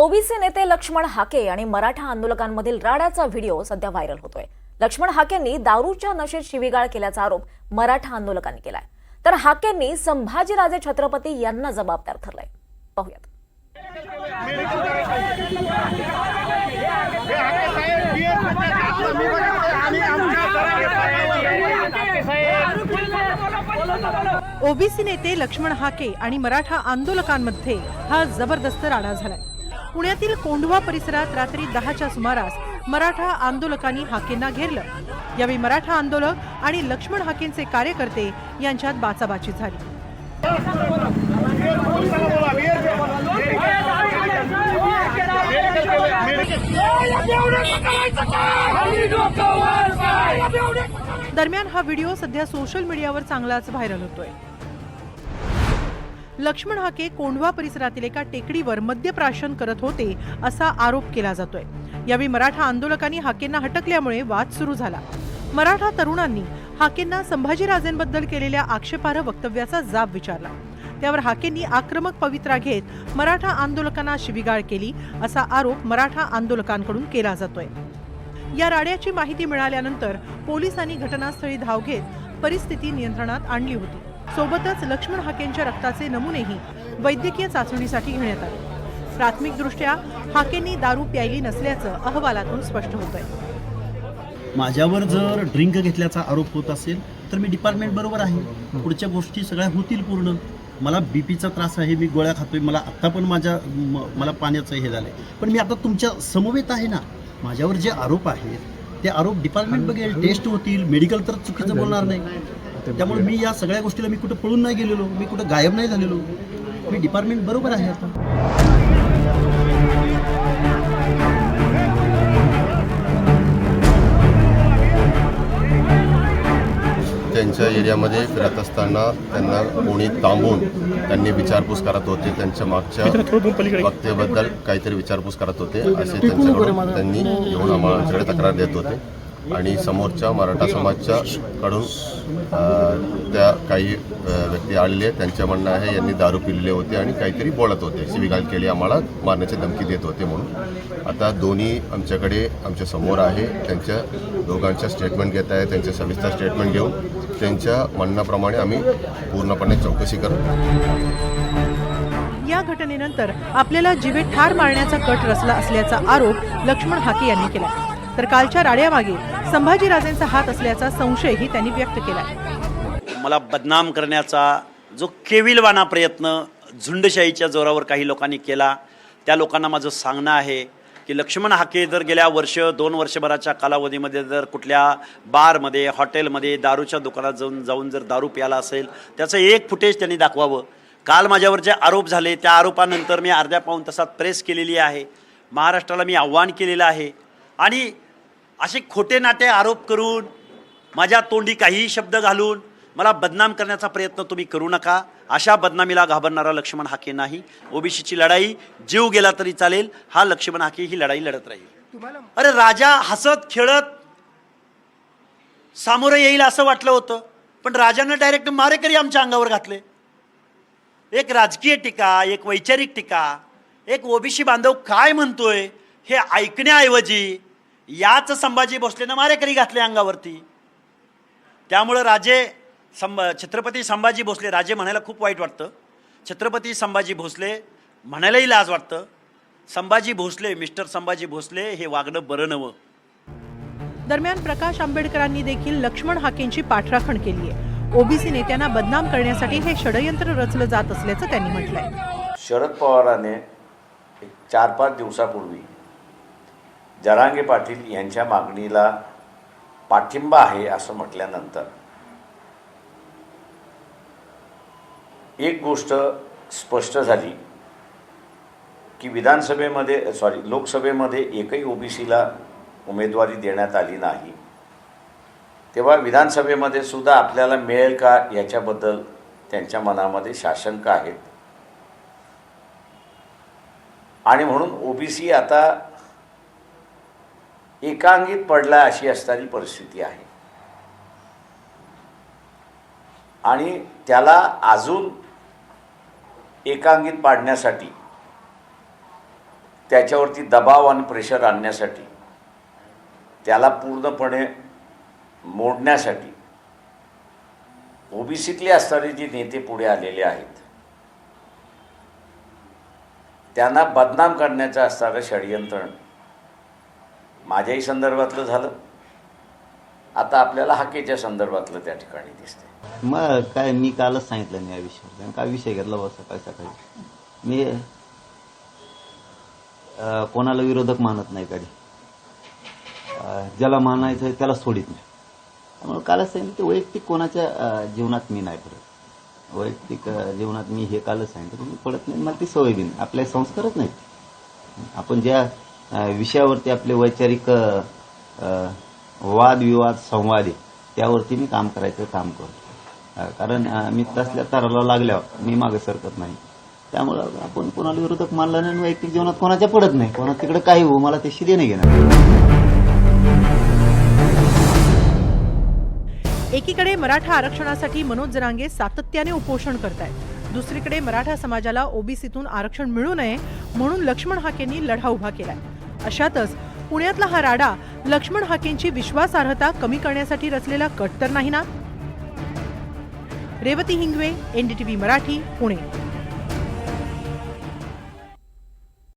OBC नेते लक्ष्मण हाके आणि मराठा आंदोलकांमधील राड्याचा व्हिडिओ सध्या व्हायरल होतोय. लक्ष्मण हाकेंनी दारूच्या नशेत शिवीगाळ केल्याचा आरोप मराठा आंदोलकांनी केलाय. तर हाकेंनी संभाजीराजे छत्रपती यांना जबाबदार ठरलाय. पाहूयात. ओबीसी नेते लक्ष्मण हाके आणि मराठा आंदोलकांमध्ये हा जबरदस्त राडा झालाय. पुण्यातील कोंढवा परिसरात रात्री दहाच्या सुमारास मराठा आंदोलकांनी हाकेंना घेरलं. यावेळी मराठा आंदोलक आणि लक्ष्मण हाकेंचे कार्यकर्ते यांच्यात बाचाबाची झाली. दरम्यान हा व्हिडिओ सध्या सोशल मीडियावर चांगलाच व्हायरल होतोय. लक्ष्मण हाके कोंढवा परिसरातील एका टेकडीवर मद्यप्राशन करत होते असा आरोप केला जातोय. यावेळी मराठा आंदोलकांनी हाकेंना हटकल्यामुळे वाद सुरू झाला. मराठा तरुणांनी हाकेंना संभाजीराजेंबद्दल केलेल्या आक्षेपार्ह वक्तव्याचा जाब विचारला. त्यावर हाकेंनी आक्रमक पवित्रा घेत मराठा आंदोलकांना शिवीगाळ केली असा आरोप मराठा आंदोलकांकडून केला जातोय. या राड्याची माहिती मिळाल्यानंतर पोलिसांनी घटनास्थळी धाव घेत परिस्थिती नियंत्रणात आणली होती. सोबतच लक्ष्मण हाकेंच्या रक्ताचे नमुनेही वैद्यकीय चाचणीसाठी घेण्यात आले. प्राथमिकदृष्ट्या हाकेंनी दारू प्यायली नसल्याचं अहवालातून स्पष्ट होत आहे माझ्यावर जर ड्रिंक घेतल्याचा आरोप होत असेल तर मी डिपार्टमेंट बरोबर आहे. पुढच्या गोष्टी सगळ्या होतील पूर्ण. मला बी पीचा त्रास आहे मी गोळ्या खातोय मला आत्ता पण माझ्या म- मला पाण्याचं हे झालं आहे पण मी आता तुमच्या समवेत आहे ना. माझ्यावर जे आरोप आहेत ते आरोप डिपार्टमेंट बघेल टेस्ट होतील मेडिकल तर चुकीचं बोलणार नाही. त्यामुळे मी या सगळ्या गोष्टीला मी कुठं पळून नाही गेलेलो मी कुठं गायब नाही झालेलो. मी डिपार्टमेंट बरोबर आहे आता. त्यांच्या एरियामध्ये फिरत असताना त्यांना कोणी थांबून त्यांनी विचारपूस करत होते त्यांच्या मागच्या वक्तेबद्दल काहीतरी विचारपूस करत होते असे त्यांच्याकडून त्यांनी येऊन आम्हालाकडे तक्रार देत होते. आणि समोरच्या मराठा समाजच्याकडून त्या काही व्यक्ती आलेले त्यांच्या म्हणणं आहे यांनी दारू पिलेले होते आणि काहीतरी बोलत होते. शिविगाल केली आम्हाला मारण्याची धमकी देत होते म्हणून. आता दोन्ही आमच्याकडे आमच्यासमोर आहे. त्यांच्या दोघांच्या स्टेटमेंट घेत आहे. त्यांच्या सविस्तर स्टेटमेंट घेऊन त्यांच्या म्हणण्याप्रमाणे आम्ही पूर्णपणे चौकशी करू या घटनेनंतर आपल्याला जिवे ठार मारण्याचा कट रचला असल्याचा आरोप लक्ष्मण हाके यांनी केला तर कालच्या राड्यामागे संभाजीराजेंचा हात असल्याचा संशयही त्यांनी व्यक्त केला मला बदनाम करण्याचा जो केविलवाना प्रयत्न झुंडशाहीच्या जोरावर काही लोकांनी केला त्या लोकांना माझं सांगणं आहे की लक्ष्मण हाके जर गेल्या वर्ष दोन वर्षभराच्या कालावधीमध्ये जर कुठल्या बारमध्ये हॉटेलमध्ये दारूच्या दुकानात जाऊन जाऊन जर दारू प्याला असेल त्याचं एक फुटेज त्यांनी दाखवावं. काल माझ्यावर जे आरोप झाले त्या आरोपानंतर मी अर्ध्या पाऊन तासात प्रेस केलेली आहे. महाराष्ट्राला मी आव्हान केलेलं आहे. आणि असे खोटे नाटे आरोप करून माझ्या तोंडी काहीही शब्द घालून मला बदनाम करण्याचा प्रयत्न तुम्ही करू नका. अशा बदनामीला घाबरणारा लक्ष्मण हाके नाही. ओबीसीची लढाई जीव गेला तरी चालेल. हा लक्ष्मण हाके ही लढाई लढत राहील. अरे राजा हसत खेळत सामोरं येईल असं वाटलं होतं. पण राजानं डायरेक्ट मारेकरी आमच्या अंगावर घातले. एक राजकीय टीका एक वैचारिक टीका एक ओबीसी बांधव काय म्हणतोय हे ऐकण्याऐवजी याच संभाजी भोसलेनं मारेकरी घातले अंगावरती. त्यामुळं राजे संभ छत्रपती संभाजी भोसले राजे म्हणायला खूप वाईट वाटतं. छत्रपती संभाजी भोसले म्हणायलाही लाज वाटतं. संभाजी भोसले मिस्टर संभाजी भोसले हे वागणं बरं नवं दरम्यान प्रकाश आंबेडकरांनी देखील लक्ष्मण हाकेंची पाठराखण केली आहे. ओबीसी नेत्यांना बदनाम करण्यासाठी हे षडयंत्र रचलं जात असल्याचं त्यांनी म्हटलंय. शरद पवाराने चार पाच दिवसापूर्वी जरांगे पाटील यांच्या मागणीला पाठिंबा आहे असं म्हटल्यानंतर एक गोष्ट स्पष्ट झाली की विधानसभेमध्ये सॉरी लोकसभेमध्ये एकही ओबीसीला उमेदवारी देण्यात आली नाही. तेव्हा विधानसभेमध्ये सुद्धा आपल्याला मिळेल का याच्याबद्दल त्यांच्या मनामध्ये शाशंका आहेत. आणि म्हणून ओबीसी आता एकांगीत पडला अशी असणारी परिस्थिती आहे. आणि त्याला अजून एकांगीत पाडण्यासाठी त्याच्यावरती दबाव आणि प्रेशर आणण्यासाठी त्याला पूर्णपणे मोडण्यासाठी ओबीसीतले असणारे जे नेते पुढे आलेले आहेत त्यांना बदनाम करण्याचं असणारं षडयंत्रण माझ्याही संदर्भातलं झालं. आता आपल्याला हाकेच्या संदर्भातलं त्या ठिकाणी दिसते मग काय मी कालच सांगितलं नाही या विषयावर. काय विषय घेतला बा सकाळी सकाळी? मी कोणाला विरोधक मानत नाही कधी. ज्याला मानायचं आहे त्याला सोडित नाही. त्यामुळे कालच सांगितलं ते वैयक्तिक कोणाच्या जीवनात मी नाही पडत. वैयक्तिक जीवनात मी हे कालच सांगितलं मी पडत नाही. मला ती सवय बी नाही आपले संस्कारच नाहीत. आपण ज्या विषयावरती आपले वैचारिक वादविवाद संवाद आहे त्यावरती मी काम करायचं काम करतो. कारण मी तसल्या तराला लागल्यावर मी मागे सरकत नाही. त्यामुळं आपण कोणाला विरोधक मानला नाही वैयक्तिक जीवनात कोणाच्या पडत नाही. कोणा तिकडे काही होऊ मला ते शिदे नाही घेणार. एकीकडे मराठा आरक्षणासाठी मनोज जरांगे सातत्याने उपोषण करतायत. दुसरीकडे मराठा समाजाला ओबीसीतून आरक्षण मिळू नये म्हणून लक्ष्मण हाकेंनी लढा उभा केलाय. अशातच पुण्यातला हा राडा लक्ष्मण हाकेंची विश्वासार्हता कमी करण्यासाठी रचलेला कट तर नाही ना? रेवती हिंगवे एनडीटीव्ही मराठी पुणे.